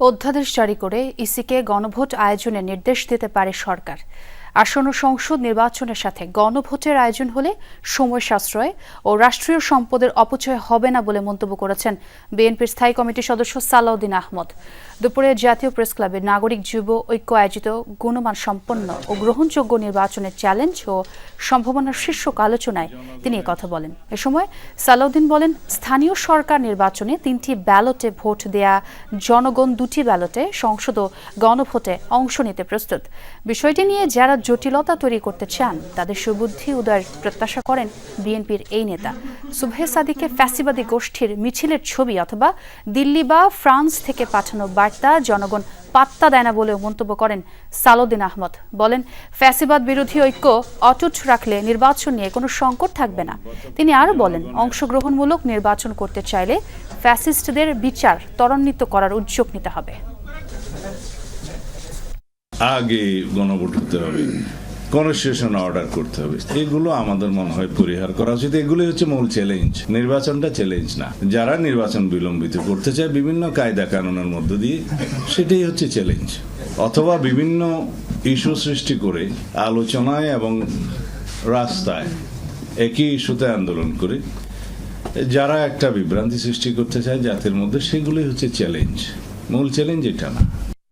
অধ্যাদেশ জারি করে ইসিকে গণভোট আয়োজনের নির্দেশ দিতে পারে সরকার। আসন্ন সংসদ নির্বাচনের সাথে গণভোটের আয়োজন হলে সময় সাশ্রয় ও রাষ্ট্রীয় সম্পদের অপচয় হবে না বলে মন্তব্য করেছেন বিএনপির স্থায়ী কমিটির সদস্য সালাউদ্দিন আহমদ। দুপুরে জাতীয় প্রেস ক্লাবে নাগরিক যুব ঐক্য আয়োজিত গুণমান সম্পন্ন ও গ্রহণযোগ্য নির্বাচনের চ্যালেঞ্জ ও সম্ভাবনার শীর্ষক আলোচনায় তিনি কথা বলেন। এ সময় সালাউদ্দিন বলেন, স্থানীয় সরকার নির্বাচনে তিনটি ব্যালটে ভোট দেয়া, জনগণ দুটি ব্যালটে সংসদ ও গণভোটে অংশ নিতে প্রস্তুত। বিষয়টি নিয়ে যারা জটিলতা তৈরি করতে চান, তাদের সুবুদ্ধি উদয়ের প্রত্যাশা করেন বিএনপির এই নেতা। সুবহে সাদিকে ফ্যাসিবাদী গোষ্ঠীর মিছিলের ছবি অথবা দিল্লি বা ফ্রান্স থেকে পাঠানো বার্তা জনগণ পাত্তা দেয় না বলেও মন্তব্য করেন সালুদ্দিন আহমদ। বলেন, ফ্যাসিবাদ বিরোধী ঐক্য অটুট রাখলে নির্বাচন নিয়ে কোনো সংকট থাকবে না। তিনি আরও বলেন, অংশগ্রহণমূলক নির্বাচন করতে চাইলে ফ্যাসিস্টদের বিচার ত্বরান্বিত করার উদ্যোগ নিতে হবে। আগে গণভোট হতে হবে। কনস্টিটিউশন অর্ডার করতে হবে। এগুলো আমাদের মনে হয় পরিহার করা উচিত। এগুলো হচ্ছে মূল চ্যালেঞ্জ নির্বাচনটা চ্যালেঞ্জ না। যারা নির্বাচন বিলম্বিত করতে চায়, বিভিন্ন কায়দা কানুনের মধ্য দিয়ে, সেটাই হচ্ছে চ্যালেঞ্জ অথবা বিভিন্ন ইস্যু সৃষ্টি করে আলোচনায় এবং রাস্তায় একই ইস্যুতে আন্দোলন করে, যারা একটা বিভ্রান্তি সৃষ্টি করতে চায় জাতির মধ্যে সেগুলোই হচ্ছে চ্যালেঞ্জ মূল চ্যালেঞ্জ এটা না।